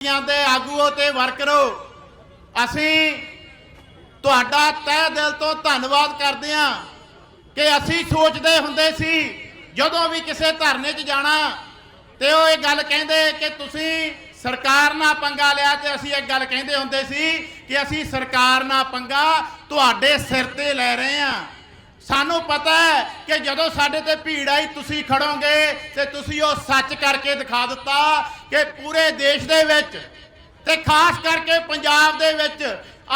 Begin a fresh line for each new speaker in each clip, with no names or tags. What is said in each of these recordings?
ਦੇ ਆਗੂਓ ਤੇ ਵਰਕਰੋ, ਅਸੀਂ ਤੁਹਾਡਾ ਤਹਿ ਦਿਲ ਤੋਂ ਧੰਨਵਾਦ ਕਰਦੇ ਹਾਂ ਕਿ ਅਸੀਂ ਸੋਚਦੇ ਹੁੰਦੇ ਸੀ, ਜਦੋਂ ਵੀ ਕਿਸੇ ਧਰਨੇ 'ਚ ਜਾਣਾ, ਤੇ ਉਹ ਇਹ ਗੱਲ ਕਹਿੰਦੇ ਕਿ ਤੁਸੀਂ ਸਰਕਾਰ ਨਾਲ ਪੰਗਾ ਲਿਆ ਤੇ ਅਸੀਂ ਇਹ ਗੱਲ ਕਹਿੰਦੇ ਹੁੰਦੇ ਸੀ ਕਿ ਅਸੀਂ ਸਰਕਾਰ ਨਾਲ ਪੰਗਾ ਤੁਹਾਡੇ ਸਿਰ ਤੇ ਲੈ ਰਹੇ ਹਾਂ। ਸਾਨੂੰ ਪਤਾ ਹੈ ਕਿ ਜਦੋਂ ਸਾਡੇ ਤੇ ਭੀੜ ਆਈ, ਤੁਸੀਂ ਖੜੋਗੇ ਤੇ ਤੁਸੀਂ ਉਹ ਸੱਚ ਕਰਕੇ ਦਿਖਾ ਦਿੱਤਾ ਕਿ ਪੂਰੇ ਦੇਸ਼ ਦੇ ਵਿੱਚ ਤੇ ਖਾਸ ਕਰਕੇ ਪੰਜਾਬ ਦੇ ਵਿੱਚ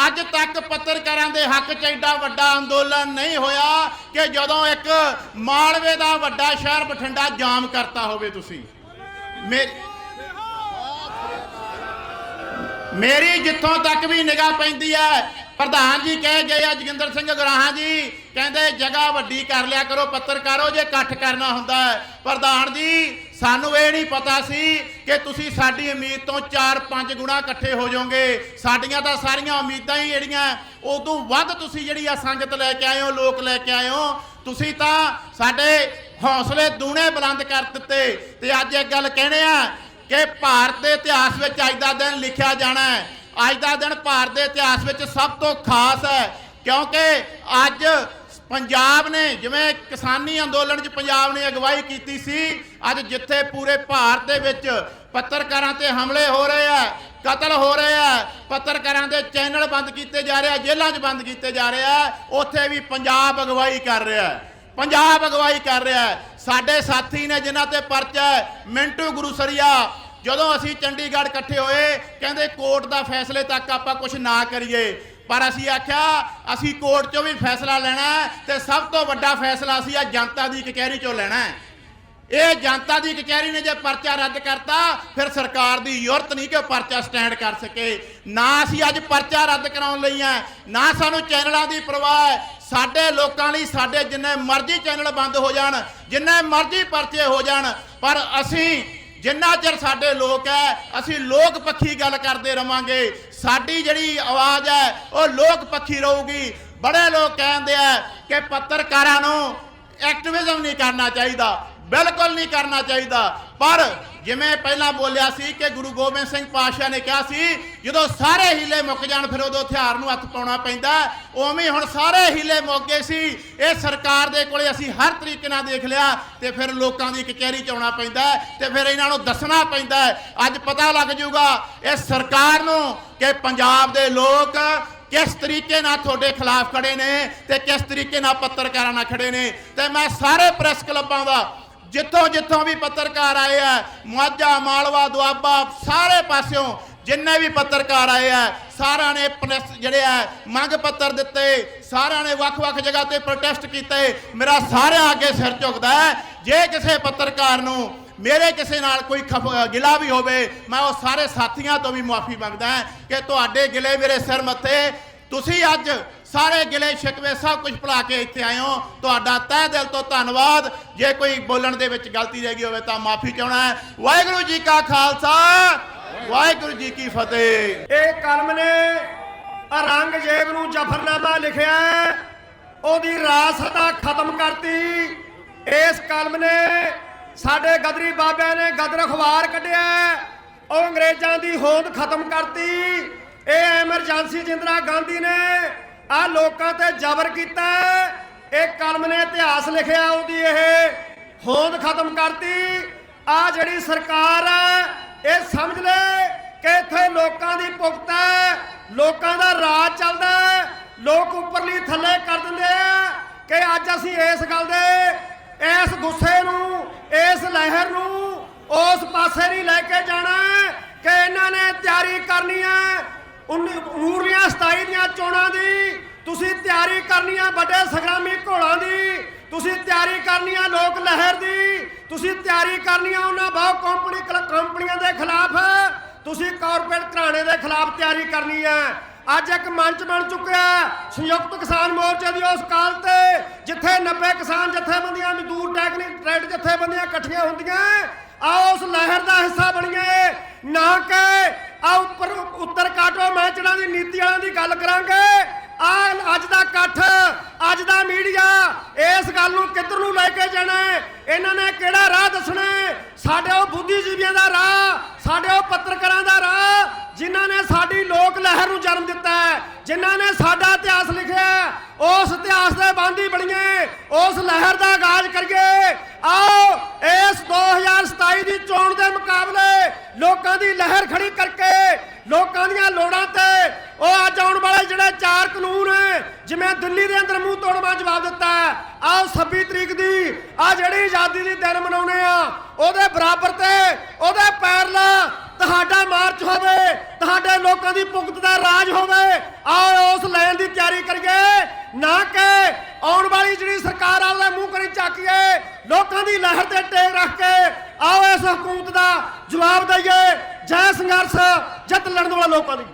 ਅੱਜ ਤੱਕ ਪੱਤਰਕਾਰਾਂ ਦੇ ਹੱਕ 'ਚ ਐਡਾ ਵੱਡਾ ਅੰਦੋਲਨ ਨਹੀਂ ਹੋਇਆ ਕਿ ਜਦੋਂ ਇੱਕ ਮਾਲਵੇ ਦਾ ਵੱਡਾ ਸ਼ਹਿਰ ਬਠਿੰਡਾ ਜਾਮ ਕਰਤਾ ਹੋਵੇ ਤੁਸੀਂ। ਮੇ- ਮੇਰੀ ਜਿੱਥੋਂ ਤੱਕ ਵੀ ਨਿਗਾਹ ਪੈਂਦੀ ਹੈ ਪ੍ਰਧਾਨ ਜੀ ਕਹਿ ਗਏ ਆ, ਜੋਗਿੰਦਰ ਸਿੰਘ ਗੁਰਾਹਾਂ ਜੀ, ਕਹਿੰਦੇ ਜਗ੍ਹਾ ਵੱਡੀ ਕਰ ਲਿਆ ਕਰੋ, ਪੱਤਰਕਾਰੋ ਜੇ ਇਕੱਠ ਕਰਨਾ ਹੁੰਦਾ ਹੈ। ਪ੍ਰਧਾਨ ਜੀ, ਸਾਨੂੰ ਇਹ ਨਹੀਂ ਪਤਾ ਸੀ ਕਿ ਤੁਸੀਂ ਸਾਡੀ ਉਮੀਦ ਤੋਂ 4-5 ਗੁਣਾ ਇਕੱਠੇ ਹੋ ਜਾਓਗੇ। ਸਾਡੀਆਂ ਤਾਂ ਸਾਰੀਆਂ ਉਮੀਦਾਂ ਹੀ ਜਿਹੜੀਆਂ, ਉਦੋਂ ਵੱਧ ਤੁਸੀਂ ਜਿਹੜੀ ਆ ਸੰਗਤ ਲੈ ਕੇ ਆਏ ਹੋ, ਲੋਕ ਲੈ ਕੇ ਆਏ ਹੋ, ਤੁਸੀਂ ਤਾਂ ਸਾਡੇ ਹੌਸਲੇ ਦੂਣੇ ਬੁਲੰਦ ਕਰ ਦਿੱਤੇ। ਤੇ ਅੱਜ ਇੱਕ ਗੱਲ ਕਹਿਣੇ ਆ ਕਿ ਭਾਰਤ ਦੇ ਇਤਿਹਾਸ ਵਿੱਚ ਅੱਜ ਦਾ ਦਿਨ ਲਿਖਿਆ ਜਾਣਾ ਹੈ। ਅੱਜ ਦਾ ਦਿਨ ਭਾਰਤ ਦੇ ਇਤਿਹਾਸ ਵਿੱਚ ਸਭ ਤੋਂ ਖਾਸ ਹੈ, ਕਿਉਂਕਿ ਅੱਜ ਪੰਜਾਬ ਨੇ ਜਿਵੇਂ ਕਿਸਾਨੀ ਅੰਦੋਲਨ 'ਚ ਪੰਜਾਬ ਨੇ ਅਗਵਾਈ ਕੀਤੀ ਸੀ, ਅੱਜ ਜਿੱਥੇ ਪੂਰੇ ਭਾਰਤ ਦੇ ਵਿੱਚ ਪੱਤਰਕਾਰਾਂ ਤੇ ਹਮਲੇ ਹੋ ਰਹੇ ਆ, ਕਤਲ ਹੋ ਰਹੇ ਆ, ਪੱਤਰਕਾਰਾਂ ਦੇ ਚੈਨਲ ਬੰਦ ਕੀਤੇ ਜਾ ਰਹੇ ਆ, ਜੇਲ੍ਹਾਂ 'ਚ ਬੰਦ ਕੀਤੇ ਜਾ ਰਹੇ ਆ, ਉੱਥੇ ਵੀ ਪੰਜਾਬ ਅਗਵਾਈ ਕਰ ਰਿਹਾ ਹੈ। ਪੰਜਾਬ ਅਗਵਾਈ ਕਰ ਰਿਹਾ ਹੈ। ਸਾਡੇ ਸਾਥੀ ਨੇ ਜਿਨ੍ਹਾਂ ਤੇ ਪਰਚਾ ਹੈ, ਮਿੰਟੂ ਗੁਰੂਸਰੀਆ ਜਦੋਂ ਅਸੀਂ ਚੰਡੀਗੜ੍ਹ ਇਕੱਠੇ ਹੋਏ, ਕਹਿੰਦੇ ਕੋਰਟ ਦਾ ਫੈਸਲੇ ਤੱਕ ਆਪਾਂ ਕੁਝ ਨਾ ਕਰੀਏ। ਪਰ ਅਸੀਂ ਆਖਿਆ, ਅਸੀਂ ਕੋਰਟ 'ਚੋਂ ਵੀ ਫੈਸਲਾ ਲੈਣਾ ਹੈ ਤੇ ਸਭ ਤੋਂ ਵੱਡਾ ਫੈਸਲਾ ਅਸੀਂ ਆ ਜਨਤਾ ਦੀ ਕਚਹਿਰੀ 'ਚੋਂ ਲੈਣਾ ਇਹ ਜਨਤਾ ਦੀ ਕਚਹਿਰੀ ਨੇ ਜੇ ਪਰਚਾ ਰੱਦ ਕਰਤਾ, ਫਿਰ ਸਰਕਾਰ ਦੀ ਜ਼ਰੂਰਤ ਨਹੀਂ ਕਿ ਉਹ ਪਰਚਾ ਸਟੈਂਡ ਕਰ ਸਕੇ। ਨਾ ਅਸੀਂ ਅੱਜ ਪਰਚਾ ਰੱਦ ਕਰਾਉਣ ਲਈ ਆ, ਨਾ ਸਾਨੂੰ ਚੈਨਲਾਂ ਦੀ ਪਰਵਾਹ ਹੈ ਸਾਡੇ ਲੋਕਾਂ ਲਈ ਸਾਡੇ ਜਿੰਨੇ ਮਰਜ਼ੀ ਚੈਨਲ ਬੰਦ ਹੋ ਜਾਣ, ਜਿੰਨੇ ਮਰਜ਼ੀ ਪਰਚੇ ਹੋ ਜਾਣ, ਪਰ ਅਸੀਂ ਜਿੰਨਾ ਚਿਰ ਸਾਡੇ ਲੋਕ ਹੈ ਅਸੀਂ ਲੋਕ ਪੱਖੀ ਗੱਲ ਕਰਦੇ ਰਵਾਂਗੇ। ਸਾਡੀ ਜਿਹੜੀ ਆਵਾਜ਼ ਹੈ ਉਹ ਲੋਕ ਪੱਖੀ ਰਹੂਗੀ। ਬੜੇ ਲੋਕ ਕਹਿੰਦੇ ਆ ਕਿ ਪੱਤਰਕਾਰਾਂ ਨੂੰ ਐਕਟਿਵਿਜ਼ਮ ਨਹੀਂ ਕਰਨਾ ਚਾਹੀਦਾ। ਬਿਲਕੁਲ ਨਹੀਂ ਕਰਨਾ ਚਾਹੀਦਾ। ਪਰ ਜਿਵੇਂ ਪਹਿਲਾਂ ਬੋਲਿਆ ਸੀ ਕਿ ਗੁਰੂ ਗੋਬਿੰਦ ਸਿੰਘ ਪਾਤਸ਼ਾਹ ਨੇ ਕਿਹਾ ਸੀ, ਜਦੋਂ ਸਾਰੇ ਹੀਲੇ ਮੁੱਕ ਜਾਣ, ਫਿਰ ਉਦੋਂ ਹਥਿਆਰ ਨੂੰ ਹੱਥ ਪਾਉਣਾ ਪੈਂਦਾ। ਉਵੇਂ ਹੁਣ ਸਾਰੇ ਹੀਲੇ ਮੁੱਕ ਗਏ ਸੀ, ਇਹ ਸਰਕਾਰ ਦੇ ਕੋਲੇ ਅਸੀਂ ਹਰ ਤਰੀਕੇ ਨਾਲ ਦੇਖ ਲਿਆ, ਤੇ ਫਿਰ ਲੋਕਾਂ ਦੀ ਕਚਹਿਰੀ ਚ ਆਉਣਾ ਪੈਂਦਾ ਹੈ, ਤੇ ਫਿਰ ਇਹਨਾਂ ਨੂੰ ਦੱਸਣਾ ਪੈਂਦਾ ਅੱਜ ਪਤਾ ਲੱਗ ਜਾਊਗਾ ਇਹ ਸਰਕਾਰ ਨੂੰ ਕਿ ਪੰਜਾਬ ਦੇ ਲੋਕ ਕਿਸ ਤਰੀਕੇ ਨਾਲ ਤੁਹਾਡੇ ਖਿਲਾਫ ਖੜੇ ਨੇ ਤੇ ਕਿਸ ਤਰੀਕੇ ਨਾਲ ਪੱਤਰਕਾਰਾਂ ਨਾਲ ਖੜੇ ਨੇ। ਤੇ ਮੈਂ ਸਾਰੇ ਪ੍ਰੈਸ ਕਲੱਬਾਂ ਦਾ ਜਿੱਥੋਂ ਜਿੱਥੋਂ ਵੀ ਪੱਤਰਕਾਰ ਆਏ ਆ ਮਾਝਾ ਮਾਲਵਾ, ਦੁਆਬਾ, ਸਾਰੇ ਪਾਸਿਓਂ ਜਿੰਨੇ ਵੀ ਪੱਤਰਕਾਰ ਆਏ ਆ, ਸਾਰਿਆਂ ਨੇ ਪ੍ਰੈਸ ਜਿਹੜੇ ਆ, ਮੰਗ ਪੱਤਰ ਦਿੱਤੇ, ਸਾਰਿਆਂ ਨੇ ਵੱਖ-ਵੱਖ ਜਗ੍ਹਾ ਤੇ ਪ੍ਰੋਟੈਸਟ ਕੀਤੇ। ਮੇਰਾ ਸਾਰਿਆਂ ਅੱਗੇ ਸਿਰ ਝੁਕਦਾ ਹੈ। ਜੇ ਕਿਸੇ ਪੱਤਰਕਾਰ ਨੂੰ ਮੇਰੇ ਕਿਸੇ ਨਾਲ ਕੋਈ ਖਫ ਗਿਲਾ ਵੀ ਹੋਵੇ, ਮੈਂ ਉਹ ਸਾਰੇ ਸਾਥੀਆਂ ਤੋਂ ਵੀ ਮਾਫੀ ਮੰਗਦਾ ਕਿ ਤੁਹਾਡੇ ਗਿਲੇ ਮੇਰੇ ਸਿਰ ਮੱਥੇ, ਤੁਸੀਂ ਅੱਜ ਸਾਰੇ ਗਿਲੇ ਸ਼ਿਕਵੇ ਸਭ ਕੁਝ ਭੁਲਾ ਕੇ ਇੱਥੇ ਆਏ ਹੋ। ਤੁਹਾਡਾ ਤਹਿ ਦਿਲ ਤੋਂ ਧੰਨਵਾਦ। ਜੇ ਕੋਈ ਬੋਲਣ ਦੇ ਵਿੱਚ ਗਲਤੀ ਰਹਿ ਗਈ ਹੋਵੇ ਤਾਂ ਮਾਫੀ ਚਾਹਣਾ ਹੈ। ਵਾਹਿਗੁਰੂ ਜੀ ਕਾ ਖਾਲਸਾ, ਵਾਹਿਗੁਰੂ ਜੀ ਕੀ ਫਤਿਹ।
ਇਹ ਕਲਮ ਨੇ ਔਰੰਗਜ਼ੇਬ ਨੂੰ ਜਫਰਨਾਮਾ ਲਿਖਿਆ ਉਹਦੀ ਰਾਸਤਾ ਖਤਮ ਕਰਤੀ। ਇਸ ਕਲਮ ਨੇ ਸਾਡੇ ਗਦਰੀ ਬਾਬਿਆਂ ਨੇ ਗਦਰ ਅਖਬਾਰ ਕੱਢਿਆ ਉਹ ਅੰਗਰੇਜ਼ਾਂ ਦੀ ਹੋਂਦ ਖਤਮ ਕਰਤੀ। ਇਹ ਐਮਰਜੈਂਸੀ ਜਿੰਦਰਾ ਗਾਂਧੀ ਨੇ ਆ ਲੋਕਾਂ ਤੇ ਜ਼ਬਰ ਕੀਤਾ ਇਹ ਕਲਮ ਨੇ ਇਤਿਹਾਸ ਲਿਖਿਆ, ਉਹਦੀ ਇਹ ਹੋਂਦ ਖਤਮ ਕਰਤੀ। ਆ ਜਿਹੜੀ ਸਰਕਾਰ ਹੈ, ਇਹ ਸਮਝ ਲੈ ਕਿ ਇੱਥੇ ਲੋਕਾਂ ਦੀ ਭੁਗਤ ਹੈ, ਲੋਕਾਂ ਦਾ ਰਾਜ ਚੱਲਦਾ ਹੈ। ਲੋਕ ਉੱਪਰਲੀ ਥੱਲੇ ਕਰ ਦਿੰਦੇ ਆ ਕਿ ਅੱਜ ਅਸੀਂ ਇਸ ਗੱਲ ਦੇ, ਇਸ ਗੁੱਸੇ ਨੂੰ, ਇਸ ਲਹਿਰ ਨੂੰ, ਉਸ ਪਾਸੇ ਨਹੀਂ ਲੈ ਕੇ ਜਾਣਾ ਕਿ ਇਹਨਾਂ ਨੇ ਤਿਆਰੀ ਕਰਨੀ ਹੈ। ਉਨੀ- 27 ਦੀਆਂ ਚੋਣਾਂ ਦੀ, ਤੁਸੀਂ ਤਿਆਰੀ ਕਰਨੀ ਆ ਵੱਡੇ ਸੰਗਰਾਮੀ ਘੋੜਾਂ ਦੀ, ਤੁਸੀਂ ਤਿਆਰੀ ਕਰਨੀ ਆ ਲੋਕ ਲਹਿਰ ਦੀ, ਤੁਸੀਂ ਤਿਆਰੀ ਕਰਨੀ ਆ ਉਹਨਾਂ ਬਹੁ ਕੰਪਨੀ ਕੰਪਨੀਆਂ ਦੇ ਖਿਲਾਫ, ਤੁਸੀਂ ਕਾਰਪੋਰੇਟ ਘਰਾਣੇ ਦੇ ਖਿਲਾਫ ਤਿਆਰੀ ਕਰਨੀ ਹੈ। ਅੱਜ ਇੱਕ ਮੰਚ ਬਣ ਚੁੱਕਿਆ ਸੰਯੁਕਤ ਕਿਸਾਨ ਮੋਰਚੇ ਦੀ ਉਸ ਕਾਲ ਤੇ, ਜਿੱਥੇ 90 ਕਿਸਾਨ ਜਥੇਬੰਦੀਆਂ ਮਜ਼ਦੂਰ ਟੈਕਨਿਕ ਟ੍ਰੇਡ ਜਥੇਬੰਦੀਆਂ ਇਕੱਠੀਆਂ ਹੁੰਦੀਆਂ ਆਓ ਉਸ ਲਹਿਰ ਦਾ ਹਿੱਸਾ ਬਣੀਏ ਨਾ ਕਿ ਆ ਉੱਪਰ ਉੱਤਰ ਕਾਟੋ ਮੈਚੜਾਂ ਦੀ ਨੀਤੀ ਵਾਲਿਆਂ ਦੀ ਗੱਲ ਕਰਾਂਗੇ। ਆ, ਅੱਜ ਦਾ ਇਕੱਠ, ਅੱਜ ਦਾ ਮੀਡੀਆ, ਇਸ ਗੱਲ ਨੂੰ ਕਿੱਧਰ ਨੂੰ ਲੈ ਕੇ ਜਾਣਾ ਇਹਨਾਂ ਨੇ ਕਿਹੜਾ ਰਾਹ ਦੱਸਣਾ ਸਾਡੇ ਉਹ ਬੁੱਧੀਜੀਵੀਆਂ ਦਾ ਰਾਹ, ਸਾਡੇ ਉਹ ਪੱਤਰਕਾਰਾਂ ਦਾ ਰਾਹ, ਜਿਨ੍ਹਾਂ ਨੇ ਸਾਡੀ ਲੋਕ ਲਹਿਰ ਨੂੰ ਜਨਮ ਦਿੱਤਾ ਹੈ, ਜਿਨ੍ਹਾਂ ਨੇ ਸਾਡਾ ਇਤਿਹਾਸ ਲਿਖਿਆ ਉਸ ਇਤਿਹਾਸ ਦੇ ਬਾਂਦੀ ਬਣੀਏ, ਉਸ ਲਹਿਰ ਦਾ ਆਗਾਜ਼ ਕਰੀਏ। ਆਓ, ਇਸ 2027 ਦੀ ਚੋਣ ਦੇ ਮੁਕਾਬਲੇ ਲੋਕਾਂ ਦੀ ਲਹਿਰ ਖੜੀ ਕਰਕੇ ਲੋਕਾਂ ਦੀਆਂ ਲੋੜਾਂ ਤੇ ਉਹ ਅੱਜ ਆਉਣ ਵਾਲੇ ਜਿਹੜੇ ਚਾਰ ਕਾਨੂੰਨ ਹੈ ਜਿਵੇਂ ਦਿੱਲੀ ਦੇ ਅੰਦਰ ਮੂੰਹ ਤੋੜਵਾ ਜਵਾਬ ਦਿੱਤਾ ਹੈ। 26 ਤਰੀਕ ਦੀ ਆ ਜਿਹੜੀ ਆਜ਼ਾਦੀ ਦੀ ਦਿਨ ਮਨਾਉਣੇ ਆ, ਉਹਦੇ ਬਰਾਬਰ ਤੇ ਉਹਦੇ ਪੈਰਲਾ ਤੁਹਾਡਾ ਮਾਰਚ ਹੋਵੇ, ਤੁਹਾਡੇ ਲੋਕਾਂ ਦੀ ਭੁਗਤ ਦਾ ਰਾਜ ਹੋਵੇ, ਆਓ ਉਸ ਲੈਣ ਦੀ ਤਿਆਰੀ ਕਰੀਏ। ਨਾ ਕਿ ਆਉਣ ਵਾਲੀ ਜਿਹੜੀ ਸਰਕਾਰ ਆ, ਉਹਦੇ ਮੂੰਹ ਕਰੀ ਚੱਕੀਏ ਲੋਕਾਂ ਦੀ ਲਹਿਰ ਤੇ ਟੇਕ ਰੱਖ ਕੇ ਆਓ ਇਸ ਹਕੂਮਤ ਦਾ ਜਵਾਬ ਦਈਏ। ਜੈ ਸੰਘਰਸ਼, ਜਿੱਤ ਲੜਨ ਵਾਲੇ ਲੋਕਾਂ ਦੀ।